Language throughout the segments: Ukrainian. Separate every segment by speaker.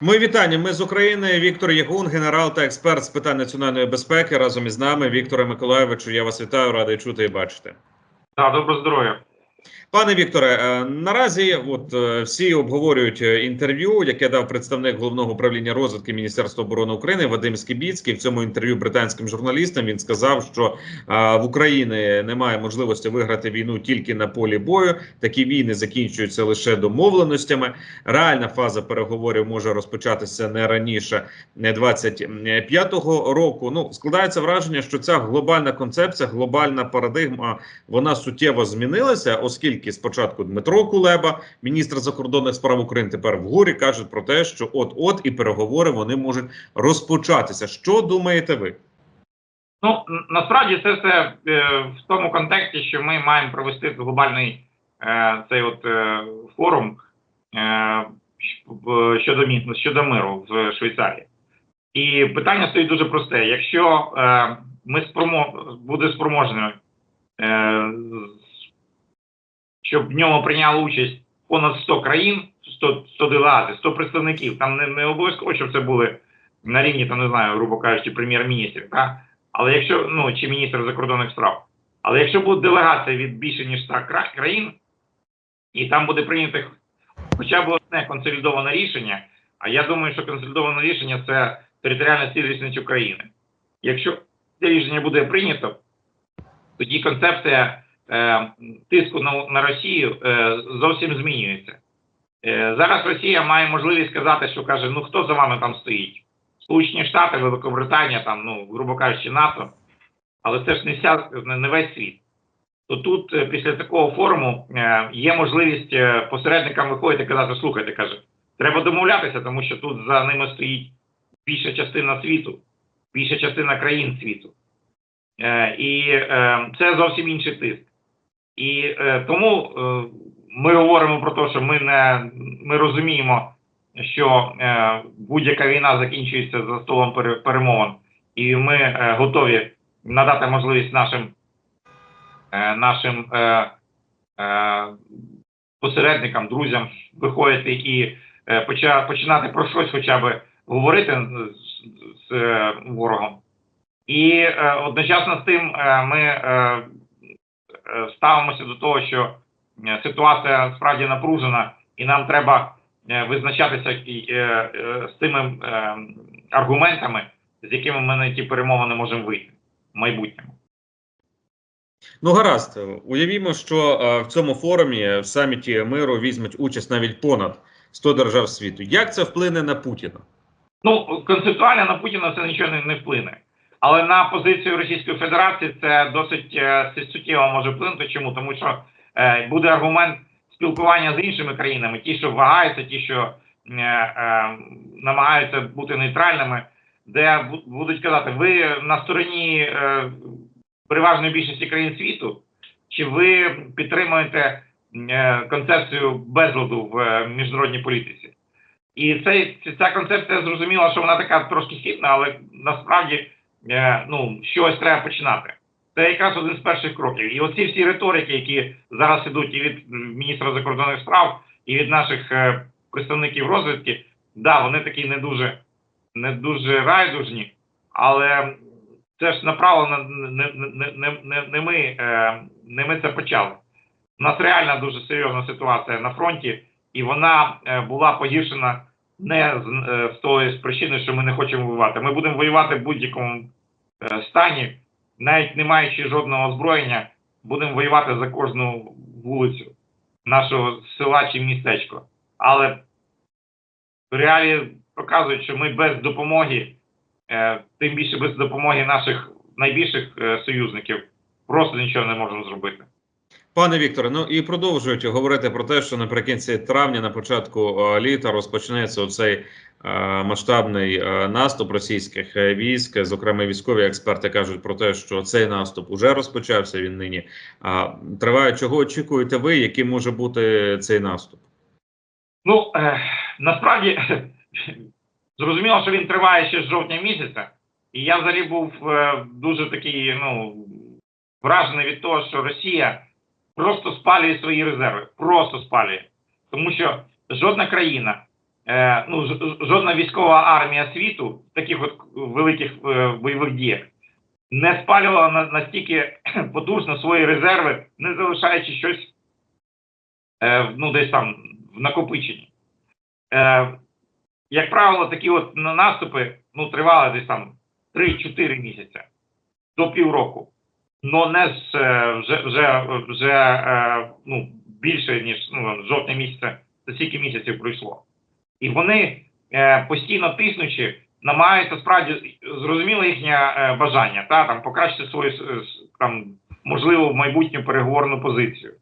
Speaker 1: Мої вітання. Ми з України. Віктор Ягун, генерал та експерт з питань національної безпеки. Разом із нами Віктора Миколаєвичу. Я вас вітаю, радий чути і бачити.
Speaker 2: Да, добро здоров'я.
Speaker 1: Пане Вікторе, е, наразі от е, всі обговорюють е, інтерв'ю, яке дав представник головного управління розвідки Міністерства оборони України Вадим Скібіцький. В цьому інтерв'ю британським журналістам він сказав, що в Україні немає можливості виграти війну тільки на полі бою. Такі війни закінчуються лише домовленостями. Реальна фаза переговорів може розпочатися не раніше не 25-го року. Ну складається враження, що ця глобальна концепція, глобальна парадигма, вона суттєво змінилася, оскільки спочатку Дмитро Кулеба, міністр закордонних справ України, тепер вгорі кажуть про те, що от-от і переговори вони можуть розпочатися. Що думаєте ви?
Speaker 2: Ну насправді це все е, в тому контексті, що ми маємо провести глобальний е, цей от е, форум щодо мі- щодо миру в Швейцарії. І питання стоїть дуже просте: якщо ми спромо буде спроможними, е, з- щоб в ньому прийняли участь понад 100 країн, 100, 100 делегацій, 100 представників, там не, не обов'язково, щоб це були на рівні, там не знаю, грубо кажучи, прем'єр-міністрів, так? Але якщо ну чи міністр закордонних справ, але якщо буде делегація від більше ніж 100 країн, і там буде прийнято хоча б одне консолідоване рішення, а я думаю, що консолідоване рішення це територіальна цілісність України. Якщо це рішення буде прийнято, тоді концепція тиску на, Росію е, зовсім змінюється. Е, зараз Росія має можливість сказати, що каже: ну хто за вами там стоїть? Сполучені Штати, Великобританія, там, ну, грубо кажучи, НАТО, але це ж не вся не весь світ. То тут е, після такого форуму е, є можливість е, посередникам виходити і казати, слухайте, каже, треба домовлятися, тому що тут за ними стоїть більша частина світу, більша частина країн світу. Е, і е, це зовсім інший тиск. І е, тому е, ми говоримо про те, що ми не ми розуміємо, що е, будь-яка війна закінчується за столом пере- перемовин, і ми е, готові надати можливість нашим е, нашим е, е, посередникам, друзям виходити і е, поча, починати про щось хоча б говорити з, з е, ворогом. І е, одночасно з тим е, ми е, ставимося до того, що е, ситуація справді напружена, і нам треба е, визначатися е, е, з тими е, аргументами, з якими ми на ті перемовини можемо вийти в майбутньому.
Speaker 1: Ну гаразд, уявімо, що е, в цьому форумі в саміті миру візьмуть участь навіть понад 100 держав світу. Як це вплине на Путіна?
Speaker 2: Ну, концептуально на Путіна це нічого не, не вплине. Але на позицію Російської Федерації це досить е, суттєво може вплинути. Чому? Тому що е, буде аргумент спілкування з іншими країнами, ті, що вагаються, ті, що е, намагаються бути нейтральними, де будуть казати, ви на стороні переважної більшості країн світу, чи ви підтримуєте концепцію безладу в міжнародній політиці? І цей, ця концепція зрозуміла, що вона така трошки хитна, але насправді ну, щось треба починати. Це якраз один з перших кроків. І оці всі риторики, які зараз ідуть і від міністра закордонних справ, і від наших е, представників розвідки, да, вони такі не дуже, не дуже райдужні, але це ж направлено не, не, не, не, не, ми, е, не ми це почали. У нас реально дуже серйозна ситуація на фронті, і вона е, була погіршена не з, е, з тої причини, що ми не хочемо воювати. Ми будемо воювати в будь-якому е, стані, навіть не маючи жодного озброєння, будемо воювати за кожну вулицю нашого села чи містечко. Але реалії показують, що ми без допомоги, е, тим більше без допомоги наших найбільших е, союзників, просто нічого не можемо зробити.
Speaker 1: Пане Вікторе, ну і продовжують говорити про те, що наприкінці травня, на початку е, літа, розпочнеться оцей е, масштабний е, наступ російських е, військ. Зокрема, військові експерти кажуть про те, що цей наступ уже розпочався. Він нині триває. Чого очікуєте ви? Який може бути цей наступ?
Speaker 2: Ну е, насправді зрозуміло, що він триває ще з жовтня місяця, і я взагалі був е, дуже такий ну вражений від того, що Росія просто спалює свої резерви, просто спалює, тому що жодна країна е, ну, жодна військова армія світу в таких от великих е, бойових діях не спалювала на, настільки потужно свої резерви, не залишаючи щось е, ну, десь там в накопиченні. Як правило, такі от наступи ну, тривали десь там 3-4 місяці до півроку. Но не з вже, вже, вже ну, більше, ніж ну, жовтня місяця, за стільки місяців пройшло. І вони е, постійно тиснучи, намагаються справді зрозуміло їхнє е, бажання, та там покращити свою с- там можливо майбутню переговорну позицію.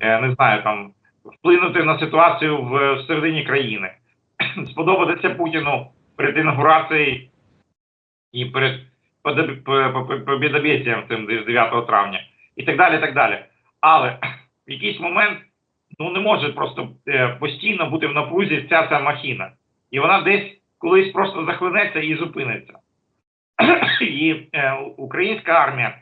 Speaker 2: Е, не знаю, там вплинути на ситуацію в, в середині країни, сподобатися Путіну перед інаугурацією і перед подоб- по- по- по- цим 9 травня, і так далі. так далі. Але в якийсь момент ну не може просто е, постійно бути в напрузі ця ця махіна. І вона десь колись просто захлинеться і зупиниться. І е, українська армія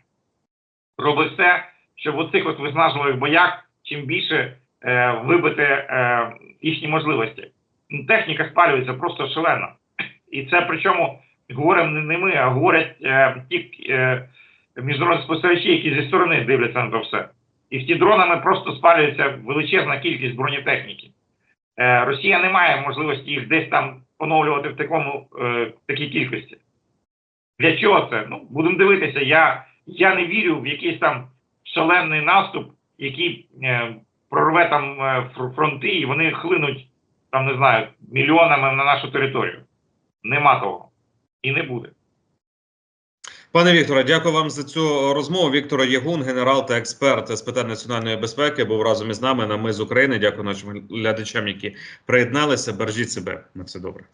Speaker 2: робить все, щоб у цих виснажливих боях чим більше е, вибити е, їхні можливості. Ну, Техніка спалюється просто шалено. І це причому говоримо не ми, а говорять е, ті е, міжнародні спостерігачі, які зі сторони дивляться на це все. І в ті дронами просто спалюється величезна кількість бронетехніки. Е, Росія не має можливості їх десь там поновлювати в такому е, такій кількості. Для чого це? Ну, будемо дивитися. Я, я не вірю в якийсь там шалений наступ, який е, прорве там е, фронти, і вони хлинуть, там не знаю, мільйонами на нашу територію. Нема того. І не буде.
Speaker 1: Пане Вікторе, дякую вам за цю розмову. Віктор Єгун, генерал та експерт з питань національної безпеки, був разом із нами на ми з України. Дякую нашим глядачам, які приєдналися. Бережіть себе на все добре.